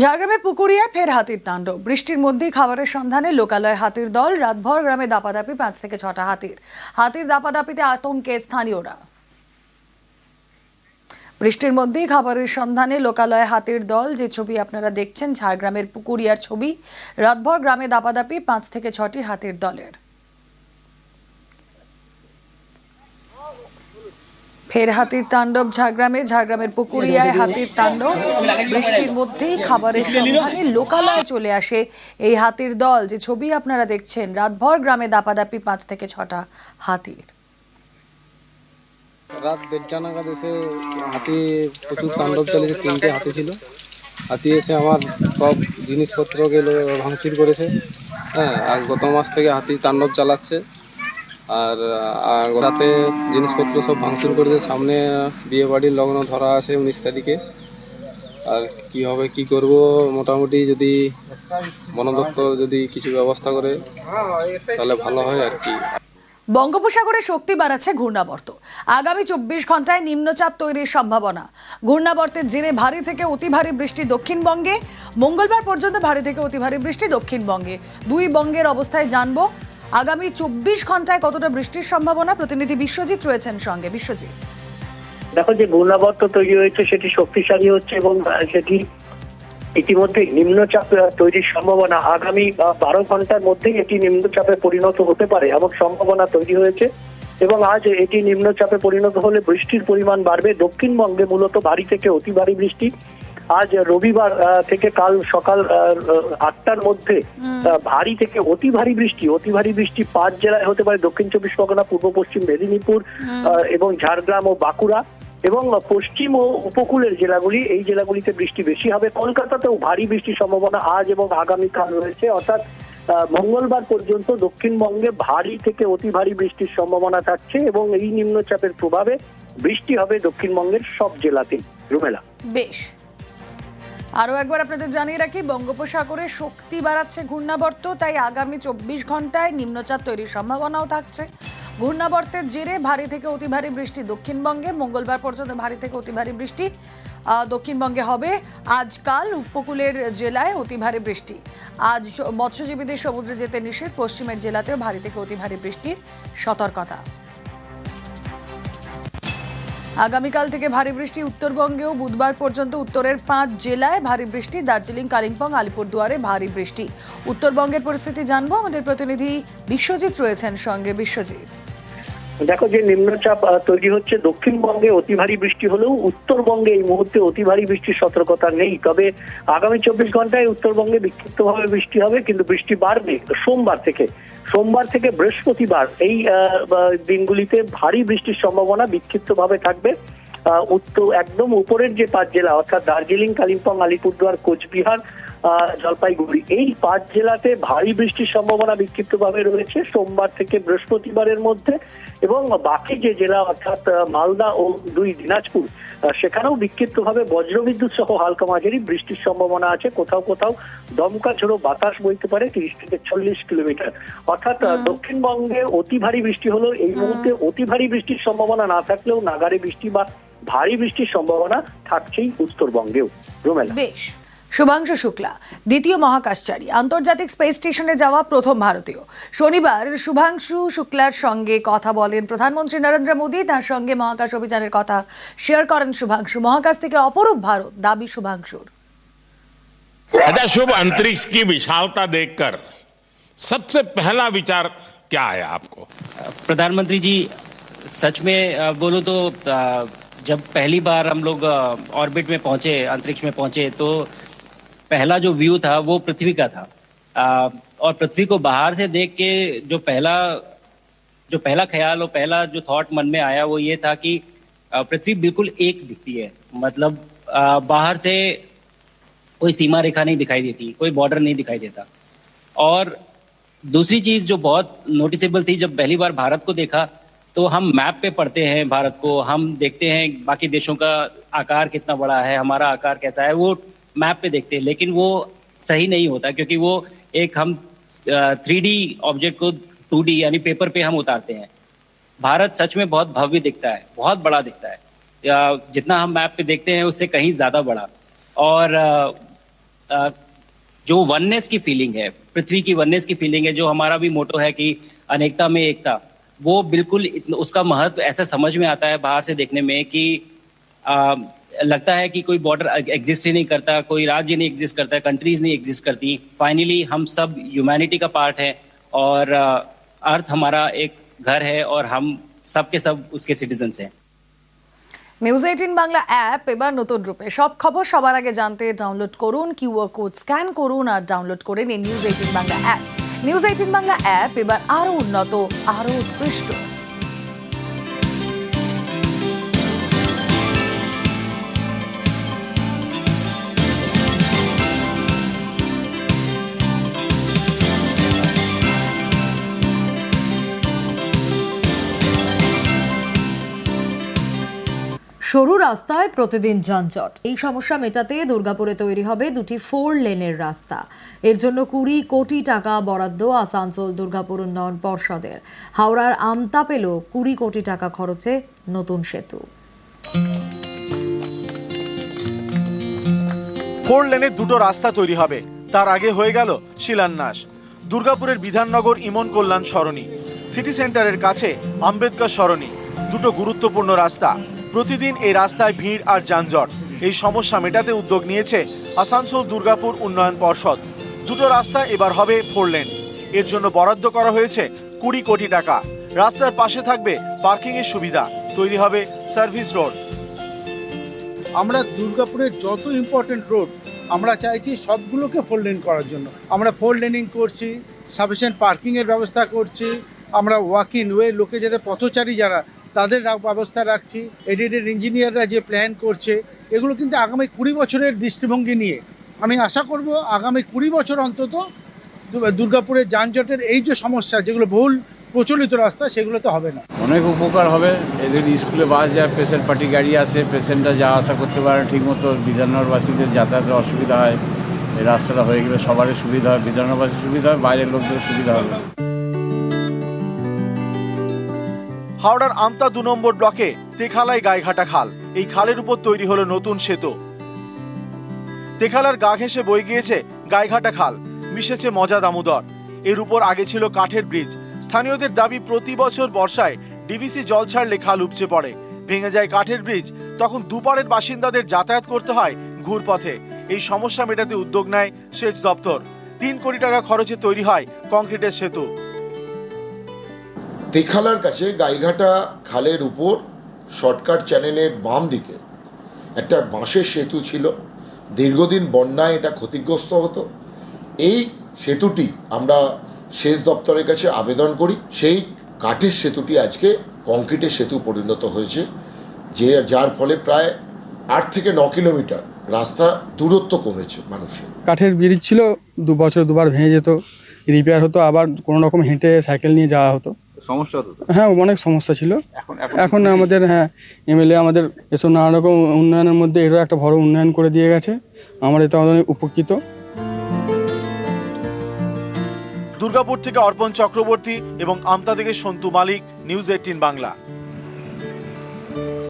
ঝাড়গ্রামের পুকুরিয়ায় ফের হাতির তাণ্ডব বৃষ্টির মধ্যেই খাবারের সন্ধানে লোকালয় হাতির দল রাতভর গ্রামে দাপাদাপি পাঁচ থেকে ছটা হাতির। হাতির দাপাদাপিতে আতঙ্কে স্থানীয়রা। বৃষ্টির মধ্যেই খাবারের সন্ধানে লোকালয় হাতির দল যে ছবি আপনারা দেখছেন, ঝাড়গ্রামের পুকুরিয়ার ছবি, রাতভর গ্রামে দাপাদাপি পাঁচ থেকে ছটি হাতির দলের। ফের হাতির তাণ্ডব ঝাড়গ্রামে ঝাড়গ্রামের পুকুরিয়ায় হাতির তাণ্ডব। বৃষ্টির মধ্যেই খাবারের সন্ধানে লোকালয়ে চলে আসে এই হাতির দল। যে ছবি আপনারা দেখছেন রাতভর গ্রামে দাপাদাপি পাঁচ থেকে ছটা হাতির। রাত দেড়টা নাগাদ এসে হাতি প্রচুর তাণ্ডব চলেছে তিনটে হাতি ছিল। হাতি এসে আমার সব জিনিসপত্র গেলে ভাঙচুর করেছে। হ্যাঁ আর গত মাস থেকে হাতি তাণ্ডব চালাচ্ছে। আর রাতে জিনিসপত্র সব ভাঙচুর করেছে সামনে বিয়ে বাড়ির লগ্ন ধরা আছে উনিশ তারিখে। আর কি হবে, কি করব? মোটামুটি যদি বন যদি কিছু ব্যবস্থা করে, তাহলে ভালো হয় আর কি। বঙ্গোপসাগরে শক্তি বাড়াচ্ছে ঘূর্ণাবর্ত। আগামী চব্বিশ ঘন্টায় নিম্নচাপ তৈরির সম্ভাবনা। ঘূর্ণাবর্তের জেরে ভারী থেকে অতি ভারী বৃষ্টি দক্ষিণবঙ্গে। মঙ্গলবার পর্যন্ত ভারী থেকে অতি ভারী বৃষ্টি দক্ষিণবঙ্গে। দুই বঙ্গের অবস্থায় জানব আগামী চব্বিশ ঘন্টায় কতটা বৃষ্টির সম্ভাবনা? প্রতিনিধি বিশ্বজিৎ রয়েছেন সঙ্গে। বিশ্বজিৎ। দেখো, যে ঘূর্ণাবর্ত তৈরি হয়েছে, সেটি শক্তিশালী হচ্ছে এবং সেটি ইতিমধ্যে নিম্নচাপ তৈরির সম্ভাবনা। আগামী বারো ঘণ্টার মধ্যেই এটি নিম্নচাপে পরিণত হতে পারে এমন সম্ভাবনা তৈরি হয়েছে এবং আজ এটি নিম্নচাপে পরিণত হলে বৃষ্টির পরিমাণ বাড়বে। দক্ষিণবঙ্গে মূলত ভারী থেকে অতি ভারী বৃষ্টি। আজ রবিবার থেকে কাল সকাল আটটার মধ্যে ভারী থেকে অতি ভারী বৃষ্টি অতি ভারী বৃষ্টি পাঁচ জেলায় হতে পারে দক্ষিণ চব্বিশ পরগনা পূর্ব পশ্চিম মেদিনীপুর এবং ঝাড়গ্রাম ও বাঁকুড়া এবং পশ্চিম ও উপকূলের জেলাগুলি এই জেলাগুলিতে বৃষ্টি বেশি হবে। কলকাতাতেও ভারী বৃষ্টির সম্ভাবনা আজ এবং আগামীকাল রয়েছে। অর্থাৎ মঙ্গলবার পর্যন্ত দক্ষিণবঙ্গে ভারী থেকে অতি ভারী বৃষ্টির সম্ভাবনা থাকছে এবং এই নিম্নচাপের প্রভাবে বৃষ্টি হবে দক্ষিণবঙ্গের সব জেলাতেই। রুমেলা। বেশ। আরও একবার আপনাদের জানিয়ে রাখি, বঙ্গোপসাগরে শক্তি বাড়াচ্ছে ঘূর্ণাবর্ত, তাই আগামী চব্বিশ ঘন্টায় নিম্নচাপ তৈরির সম্ভাবনাও থাকছে। ঘূর্ণাবর্তের জেরে ভারী থেকে অতি ভারী বৃষ্টি দক্ষিণবঙ্গে, মঙ্গলবার পর্যন্ত ভারী থেকে অতি ভারী বৃষ্টি দক্ষিণবঙ্গে হবে। আজকাল উপকূলের জেলায় অতি ভারী বৃষ্টি। আজ মৎস্যজীবীদের সমুদ্রে যেতে নিষেধ, পশ্চিমের জেলাতেও ভারী থেকে অতি ভারী বৃষ্টির সতর্কতা। আগামীকাল থেকে ভারী বৃষ্টি উত্তরবঙ্গেও, বুধবার পর্যন্ত উত্তরের পাঁচ জেলায় ভারী বৃষ্টি, দার্জিলিং, কালিম্পং, আলিপুরদুয়ারে ভারী বৃষ্টি। উত্তরবঙ্গের পরিস্থিতি জানব, আমাদের প্রতিনিধি বিশ্বজিৎ রয়েছেন সঙ্গে বিশ্বজিৎ। দেখো, যে নিম্নচাপ তৈরি হচ্ছে, দক্ষিণবঙ্গে অতি ভারী বৃষ্টি হলেও উত্তরবঙ্গে এই মুহূর্তে অতি ভারী বৃষ্টির সতর্কতা নেই। তবে আগামী চব্বিশ ঘন্টায় উত্তরবঙ্গে বিক্ষিপ্তভাবে বৃষ্টি হবে, কিন্তু বৃষ্টি বাড়বে সোমবার থেকে। সোমবার থেকে বৃহস্পতিবার এই দিনগুলিতে ভারী বৃষ্টির সম্ভাবনা বিক্ষিপ্তভাবে থাকবে। উত্তর একদম উপরের যে পাঁচ জেলা, অর্থাৎ দার্জিলিং, কালিম্পং, আলিপুরদুয়ার, কোচবিহার জলপাইগুড়ি, এই পাঁচ জেলাতে ভারী বৃষ্টির সম্ভাবনা বিক্ষিপ্তভাবে রয়েছে সোমবার থেকে বৃহস্পতিবারের মধ্যে। এবং বাকি যে জেলা, অর্থাৎ মালদা ও দুই দিনাজপুর সেখানেও বিক্ষিপ্তভাবে বজ্রবিদ্যুৎ সহ হালকা মাঝারি বৃষ্টির সম্ভাবনা আছে। কোথাও কোথাও দমকা ঝোড়ো বাতাস বইতে পারে তিরিশ থেকে চল্লিশ কিলোমিটার। অর্থাৎ দক্ষিণবঙ্গে অতি ভারী বৃষ্টি হলো এই মুহূর্তে অতি ভারী বৃষ্টির সম্ভাবনা না থাকলেও নাগারে বৃষ্টি বা ভারী বৃষ্টির সম্ভাবনা থাকছেই উত্তরবঙ্গেও। রোমেলা। বেশ। শুভাংশু শুক্লা দ্বিতীয় মহাকাশচারী আন্তর্জাতিক স্পেস স্টেশনে যাওয়া প্রথম ভারতীয় শনিবার শুভাংশু শুক্লার সঙ্গে কথা বলেন প্রধানমন্ত্রী নরেন্দ্র মোদী তার সঙ্গে মহাকাশ অভিযানের কথা শেয়ার করেন শুভাংশু মহাকাশ থেকে অপরূপ ভারত দাবি শুভাংশুর अच्छा शुभ अंतरिक्ष की विशालता देखकर सबसे पहला विचार क्या आया आपको प्रधानमंत्री जी सच में अ, बोलो तो अ, जब पहली बार हम लोग ऑर्बिट में पहुंचे अंतरिक्ष में पहुंचे तो पहला जो व्यू था वो पृथ्वी का था। अ, और पृथ्वी को बाहर से देख के जो पहला जो पहला ख्याल और पहला जो थॉट मन में आया वो ये था कि पृथ्वी बिल्कुल एक दिखती है। मतलब अ, बाहर से कोई सीमा रेखा नहीं दिखाई देती कोई बॉर्डर नहीं दिखाई देता। और दूसरी चीज़ जो बहुत नोटिसेबल थी जब पहली बार भारत को देखा तो हम मैप पे पढ़ते हैं भारत को हम देखते हैं बाकी देशों का आकार कितना बड़ा है हमारा आकार कैसा है वो मैप पे देखते हैं, लेकिन वो सही नहीं होता, क्योंकि वो एक हम थ्री डी ऑब्जेक्ट को टू डी यानी पेपर पे हम उतारते हैं। भारत सच में बहुत भव्य दिखता है, बहुत बड़ा दिखता है। जितना हम मैप पे देखते हैं, उससे कहीं ज़्यादा बड़ा। और जो वननेस की फीलिंग है, पृथ्वी की वननेस की फीलिंग है, जो हमारा भी मोटो है कि अनेकता में एकता, वो बिल्कुल उसका महत्व ऐसा समझ में आता है बाहर से देखने में कि लगता है कि कोई बॉर्डर एग्जिस्ट ही नहीं करता कोई राज्य नहीं एग्जिस्ट करता कंट्रीज नहीं एग्जिस्ट करती फाइनली हम सब ह्यूमैनिटी का पार्ट है और अर्थ हमारा एक घर है और हम सब के सब उसके सिटीजन्स हैं নিউজ এইটিন বাংলা অ্যাপ এবার নতুন রূপে সব খবর সবার আগে জানতে ডাউনলোড করুন কিউআর কোড স্ক্যান করুন আর ডাউনলোড করে নিন news eighteen Bangla app news eighteen Bangla app এবার আরো উন্নত আরো উৎকৃষ্ট সরু রাস্তায় প্রতিদিন যানজট। এই সমস্যা মেটাতে দুর্গাপুরে তৈরি হবে দুটি ফোর লেনের রাস্তা। এর জন্য কুড়ি কোটি টাকা বরাদ্দ আসানসোল, দুর্গাপুর উন্নয়ন পর্ষদের। হাওড়ার আমতা পেল কুড়ি কোটি টাকা খরচে নতুন সেতু। ফোর লেনের দুটো রাস্তা তৈরি হবে। তার আগে হয়ে গেল শিলান্যাস। দুর্গাপুরের বিধাননগর ইমন কল্যাণ সরণি। সিটি সেন্টারের কাছে আম্বেদকর সরণি। দুটো গুরুত্বপূর্ণ রাস্তা। প্রতিদিন এই রাস্তায় ভিড় আর যানজট। এই সমস্যা মেটাতে উদ্যোগ নিয়েছে আসানসোল দুর্গাপুর উন্নয়ন পর্ষদ। দুটো রাস্তা এবার হবে ফোর লেন। এর জন্য বরাদ্দ করা হয়েছে কুড়ি কোটি টাকা। রাস্তার পাশে থাকবে পার্কিং এর সুবিধা। তৈরি হবে সার্ভিস রোড। আমরা দুর্গাপুরের যত ইম্পর্টেন্ট রোড আমরা চাইছি সবগুলোকে ফোর লেন করার জন্য। আমরা ফোর লেনিং করছি সাফিসিয়েন্ট পার্কিংয়ের ব্যবস্থা করছি, আমরা ওয়াক ওয়ে লোকে যাতে পথচারী যারা তাদের ব্যবস্থা রাখছি, এডিটেড ইঞ্জিনিয়াররা যে প্ল্যান করছে, এগুলো কিন্তু আগামী কুড়ি বছরের দৃষ্টিভঙ্গি নিয়ে। আমি আশা করব আগামী কুড়ি বছর অন্তত দুর্গাপুরের যানজটের এই যে সমস্যা, যেগুলো বহুল প্রচলিত রাস্তা, সেগুলো তো হবে না। অনেক উপকার হবে। এদের স্কুলে বাস যায়, পেশেন্ট পার্টি গাড়ি আসে, পেশেন্টরা যাওয়া আসা করতে পারে, ঠিকমতো বিধাননগরবাসীদের যাতায়াতের অসুবিধা হয়, এই রাস্তাটা হয়ে গেলে সবারই সুবিধা হয় বিধাননগরবাসীর সুবিধা হয়, বাইরের লোকদের সুবিধা হবে। হাওড়ার আমতা দু নম্বর ব্লকে তেখালায় গায়েঘাটা খাল। এই খালের উপর তৈরি হলো নতুন সেতু। তেখালার গা ঘেঁষে বয়ে গিয়েছে গায়েঘাটা খাল। মিশেছে মজা দামোদর। এর উপর আগে ছিল কাঠের ব্রিজ। স্থানীয়দের দাবি, প্রতি বছর বর্ষায় ডিভিসি জল ছাড়লে খাল উপচে পড়ে। ভেঙে যায় কাঠের ব্রিজ। তখন দুপারের বাসিন্দাদের যাতায়াত করতে হয় ঘুরপথে। এই সমস্যা মেটাতে উদ্যোগ নেয় সেচ দপ্তর। তিন কোটি টাকা খরচে তৈরি হয় কংক্রিটের সেতু। তেখালার কাছে গাইঘাটা খালের উপর শর্টকাট চ্যানেলের বাম দিকে একটা বাঁশের সেতু ছিল। দীর্ঘদিন বন্যায় এটা ক্ষতিগ্রস্ত হতো। এই সেতুটি আমরা সেচ দপ্তরের কাছে আবেদন করি। সেই কাঠের সেতুটি আজকে কংক্রিটের সেতু পরিণত হয়েছে, যে যার ফলে প্রায় আট থেকে ন কিলোমিটার রাস্তা দূরত্ব কমেছে মানুষের। কাঠের ব্রিজ ছিল, দু বছর দুবার ভেঙে যেত রিপেয়ার হতো, আবার কোনো রকম হেঁটে সাইকেল নিয়ে যাওয়া হতো। সমস্যা হতো হ্যাঁ অনেক সমস্যা ছিল। এখন এখন আমাদের হ্যাঁ এমএলএ আমাদের এসব নানা রকম উন্নয়নের মধ্যে এরও একটা বড় উন্নয়ন করে দিয়ে গেছে। আমরা এতে অনেক উপকৃত। দুর্গাপুর থেকে অর্পণ চক্রবর্তী এবং আমতা থেকে সন্তু মালিক নিউজ এইটিন বাংলা।